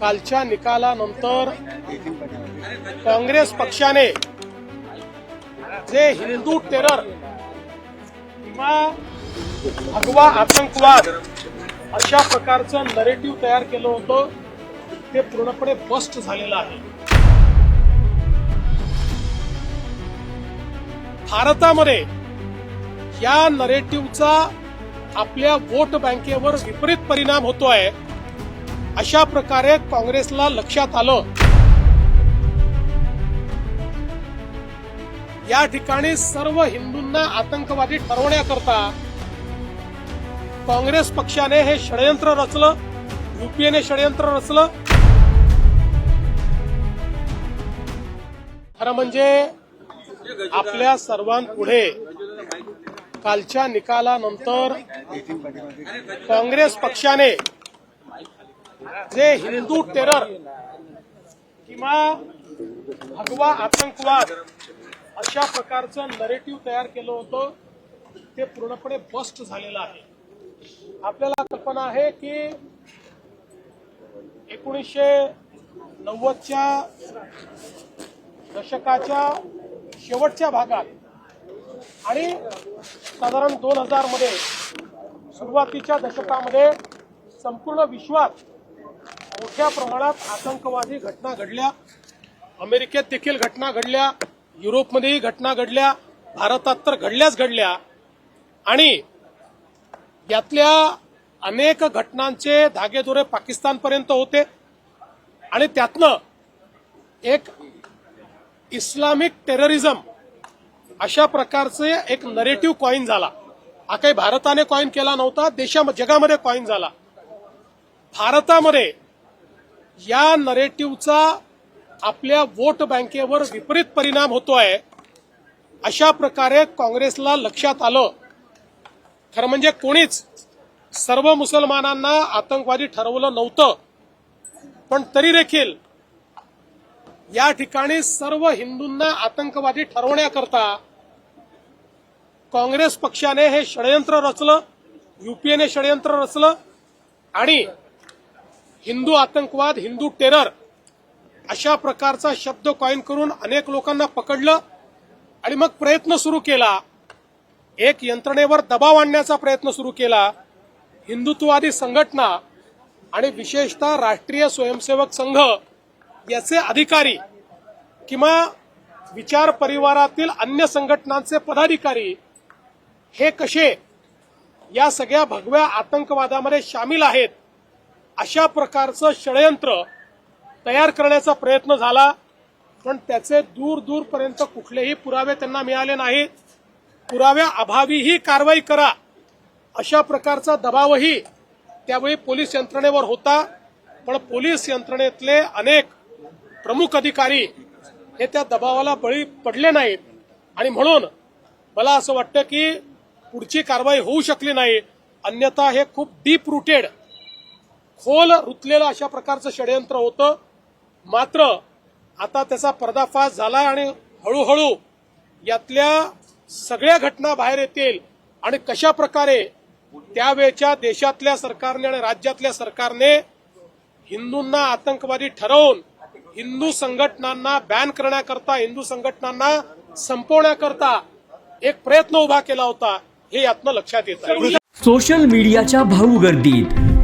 कालच्या निकालानंतर काँग्रेस पक्षाने जे हिंदू टेरर किंवा भगवा आतंकवाद अशा प्रकारचं नरेटिव्ह तयार केलं होतं ते पूर्णपणे बस्ट झालेलं आहे. भारतामध्ये या नरेटिव्हचा आपल्या वोट बँकेवर विपरीत परिणाम होतो आहे अशा प्रकारे काँग्रेसला लक्षात आलं. या ठिकाणी सर्व हिंदूंना आतंकवादी ठरवण्याकरता काँग्रेस पक्षाने हे षडयंत्र रचलं युपीएने षडयंत्र रचलं. खरं म्हणजे आपल्या सर्वांपुढे कालच्या निकालानंतर काँग्रेस पक्षाने जे हिंदू टेरर. किंवा भगवा आतंकवाद अशा प्रकारचं नरेटिव्ह तयार केलं होतं. ते पूर्णपणे बस्ट झालेलं आहे. आपल्याला कल्पना आहे की एकोणीसशे नव्वदच्या दशकाच्या शेवटच्या भागात आणि साधारण दोन हजारमध्ये सुरुवातीच्या दशकामध्ये संपूर्ण विश्वात मोठ्या प्रमाणात आतंकवादी घटना घडल्या. अमेरिकेत देखील घटना घडल्या. युरोपमध्येही घटना घडल्या. भारतात तर घडल्याच घडल्या. आणि यातल्या अनेक घटनांचे धागेदोरे पाकिस्तानपर्यंत होते. आणि त्यातनं एक इस्लामिक टेररिझम अशा प्रकारचे एक नरेटिव्ह कॉईन झाला. हा काही भारताने कॉईन केला नव्हता. देशा जगामध्ये कॉईन झाला. भारतामध्ये या नरेटिव्हचा आपल्या वोट बँकेवर विपरीत परिणाम होतोय. अशा प्रकारे काँग्रेसला लक्षात आलं. खरं म्हणजे कोणीच सर्व मुसलमानांना आतंकवादी ठरवलं नव्हतं. पण तरी देखील या ठिकाणी सर्व हिंदूंना आतंकवादी ठरवण्याकरता काँग्रेस पक्षाने हे षडयंत्र रचलं युपीएने षडयंत्र रचलं आणि हिंदू आतंकवाद हिंदू टेरर अशा प्रकारचा शब्द कॉईन करून अनेक लोकांना पकडलं आणि मग प्रयत्न सुरू केला. एक यंत्रणेवर दबाव आणण्याचा प्रयत्न सुरू केला. हिंदुत्ववादी संघटना आणि विशेषतः राष्ट्रीय स्वयंसेवक संघ याचे अधिकारी किंवा विचार परिवारातील अन्य संघटनांचे पदाधिकारी हे कसे या सगळ्या भगव्या आतंकवादामध्ये सामील आहेत अशा प्रकारचं षडयंत्र तयार करण्याचा प्रयत्न झाला. पण त्याचे दूर दूरपर्यंत कुठलेही पुरावे त्यांना मिळाले नाहीत पुराव्या अभावी ही कारवाई करा. अशा प्रकारचा दबावही त्यावेळी पोलीस यंत्रणेवर होता. पण पोलीस यंत्रणेतले अनेक प्रमुख अधिकारी हे त्या दबावाला बळी पडले नाहीत. आणि म्हणून मला असं वाटतं की पुढची कारवाई होऊ शकली नाही. अन्यथा हे खूप डीप रुटेड खोल रुतलेलं अशा प्रकारचं षडयंत्र होतं. मात्र आता त्याचा पर्दाफाश झालाय आणि हळूहळू यातल्या सगळ्या घटना बाहेर येतील आणि कशा प्रकारे त्यावेळच्या देशातल्या सरकारने आणि राज्यातल्या सरकारने हिंदूंना आतंकवादी ठरवून हिंदू संघटनांना बॅन करण्याकरता हिंदू संघटनांना संपवण्याकरता एक प्रयत्न उभा केला होता हे यातनं लक्षात येत आहे. सोशल मीडियाच्या भाऊ गर्दीत.